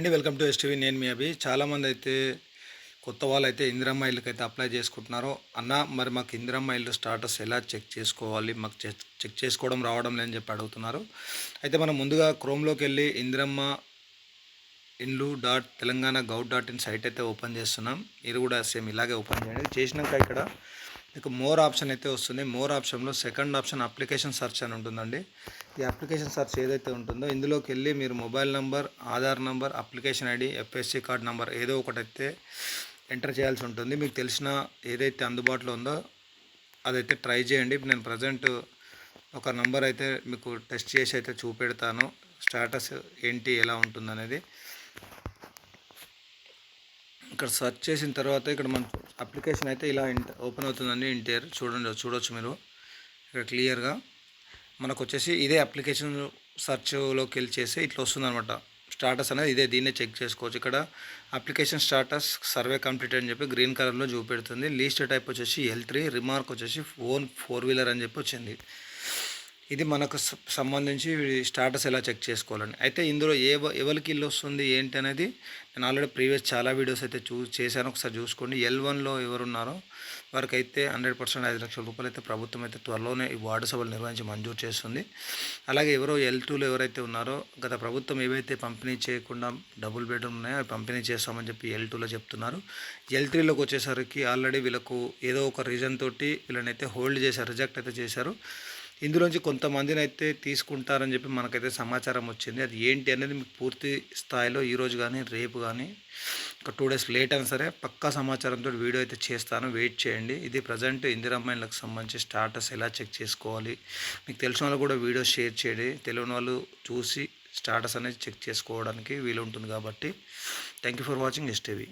అండి welcome to STV నేను మీ అభి. చాలామంది అయితే కొత్త వాళ్ళు అయితే ఇందిరమ్మ ఇల్లుకి అయితే అప్లై చేసుకుంటున్నారు. అన్న మరి మాకు ఇందిరమ్మ ఇల్లు స్టాటస్ ఎలా చెక్ చేసుకోవాలి? మాకు చెక్ చెక్ చేసుకోవడం రావడం లేదని చెప్పి అడుగుతున్నారు. అయితే మనం ముందుగా క్రోమ్లోకి వెళ్ళి ఇందిరమ్మ ఇండ్లు dot Telangana gov dot in site అయితే ఓపెన్ చేస్తున్నాం. ఇది కూడా సేమ్ ఇలాగే ఓపెన్ చేయండి. చేసినాక ఇక్కడ మీకు మోర్ ఆప్షన్ అయితే వస్తుంది. మోర్ ఆప్షన్లో సెకండ్ ఆప్షన్ అప్లికేషన్ సర్చ్ అని ఉంటుందండి. ఈ అప్లికేషన్ సర్చ్ ఏదైతే ఉంటుందో ఇందులోకి వెళ్ళి మీరు mobile number Aadhaar number application ID FSC card number ఏదో ఒకటి అయితే ఎంటర్ చేయాల్సి ఉంటుంది. మీకు తెలిసిన ఏదైతే అందుబాటులో ఉందో అదైతే ట్రై చేయండి. నేను ప్రజెంట్ ఒక నంబర్ అయితే మీకు టెస్ట్ చేసి అయితే చూపెడతాను. స్టేటస్ ఏంటి ఎలా ఉంటుందనేది. ఇక్కడ సెర్చ్ చేసిన తర్వాత ఇక్కడ మన అప్లికేషన్ అయితే ఇలా ఇంట ఓపెన్ అవుతుందండి. ఇంటీరియర్ చూడండి చూడొచ్చు మీరు. ఇక్కడ క్లియర్గా. మనకు వచ్చేసి ఇదే అప్లికేషన్ సెర్చ్లోకి వెళ్ళి చేస్తే ఇట్లా వస్తుందన్నమాట. స్టాటస్ అనేది ఇదే దీన్నే చెక్ చేసుకోవచ్చు. ఇక్కడ అప్లికేషన్ స్టాటస్ సర్వే కంప్లీట్ అని చెప్పి గ్రీన్ కలర్లో చూపెడుతుంది. లీస్ట్ టైప్ వచ్చేసి ఎల్ త్రీ రిమార్క్ వచ్చేసి ఓన్ ఫోర్ వీలర్ అని చెప్పి వచ్చింది. ఇది మనకు సంబంధించి స్టాటస్ ఎలా చెక్ చేసుకోవాలని. అయితే ఇందులో ఏ ఎవరికి ఇల్లు వస్తుంది ఏంటి అనేది నేను ఆల్రెడీ ప్రీవియస్ చాలా వీడియోస్ అయితే చూ చేశాను. ఒకసారి చూసుకోండి. ఎల్ వన్లో ఎవరు ఉన్నారో వారికి అయితే హండ్రెడ్ పర్సెంట్ ఐదు లక్షల రూపాయలు అయితే ప్రభుత్వం అయితే త్వరలోనే ఈ వార్డు సభలు నిర్వహించి మంజూరు చేస్తుంది. అలాగే ఎవరో ఎల్ టూలో ఎవరైతే ఉన్నారో గత ప్రభుత్వం ఏవైతే పంపిణీ చేయకుండా డబుల్ బెడ్రూమ్ ఉన్నాయో అవి పంపిణీ చేస్తామని చెప్పి ఎల్ టూలో చెప్తున్నారు. ఎల్ త్రీలోకి వచ్చేసరికి ఆల్రెడీ వీళ్ళకు ఏదో ఒక రీజన్ తోటి వీళ్ళనైతే హోల్డ్ చేశారు రిజెక్ట్ అయితే చేశారు. ఇందులోంచి కొంతమందిని అయితే తీసుకుంటారని చెప్పి మనకైతే సమాచారం వచ్చింది. అది ఏంటి అనేది మీకు పూర్తి స్థాయిలో ఈరోజు కానీ రేపు కానీ ఒక టూ డేస్ లేట్ అయినా సరే పక్కా సమాచారంతో వీడియో అయితే చేస్తాను. వెయిట్ చేయండి. ఇది ప్రజెంట్ ఇందిరమ్మాయిలకు సంబంధించి స్టాటస్ ఎలా చెక్ చేసుకోవాలి? మీకు తెలిసిన వాళ్ళు కూడా వీడియో షేర్ చేయండి. తెలియని వాళ్ళు చూసి స్టాటస్ అనేది చెక్ చేసుకోవడానికి వీలు ఉంటుంది కాబట్టి. Thank you for watching. STV